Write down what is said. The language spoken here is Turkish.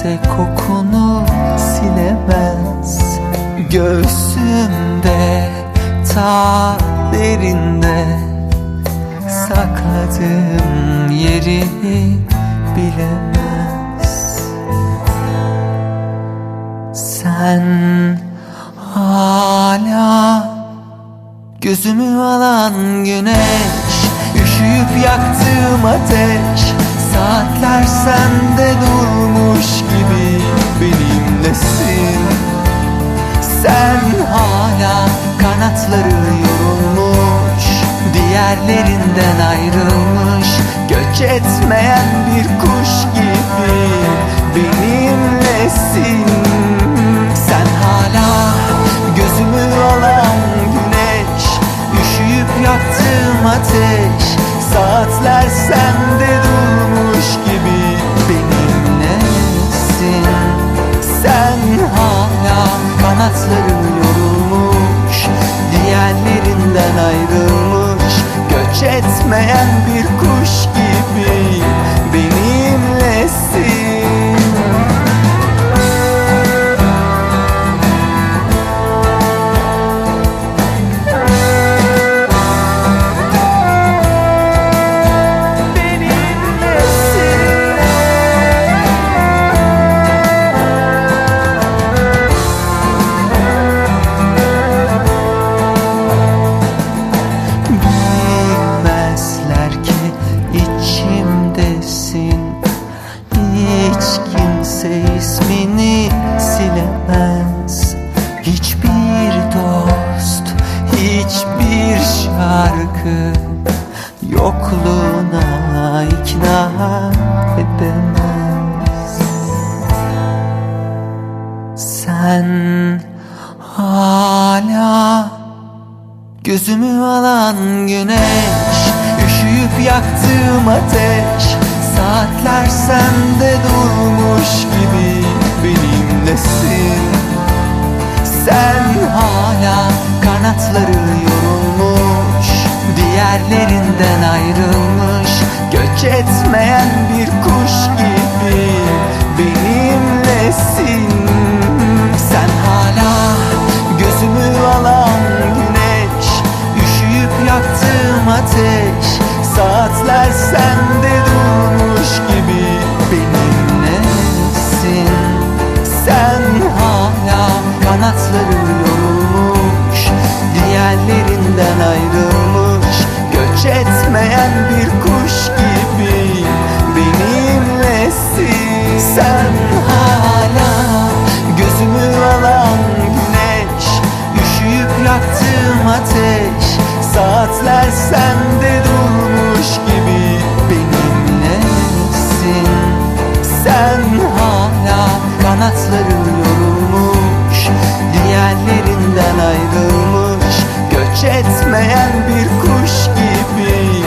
kimse kokunu silemez. Göğsümde ta derinde Sakladığım yeri bilemez. Sen hala Gözümü alan güneş Üşüyüp yaktığım ateş Saatler sende dur Sen hala kanatları yorulmuş Diğerlerinden ayrılmış Göç etmeyen bir kuş gibi benimlesin Sen hala gözümü alan güneş Üşüyüp yaktığım ateş Diğerlerinden ayrılmış Göç etmeyen bir Hiçbir dost, hiçbir şarkı Yokluğuna ikna edemez. Sen hala Gözümü alan güneş Üşüyüp yaktığım ateş Saatler sende durmuş gibi kanatları yorulmuş Diğerlerinden ayrılmış. Göç etmeyen bir kuş gibi benimlesin Sen hala gözümü alan güneş Üşüyüp yaktığım ateş Saatler sende durmuş gibi benimlesin Sen hala kanatları yorulmuş Diğerlerinden ayrılmış Göç etmeyen bir kuş gibi benimlesin Sen hala gözümü alan güneş Üşüyüp yaktığım ateş Saatler sende durmuş gibi benimlesin Sen hala kanatları Ötmeyen bir kuş gibi.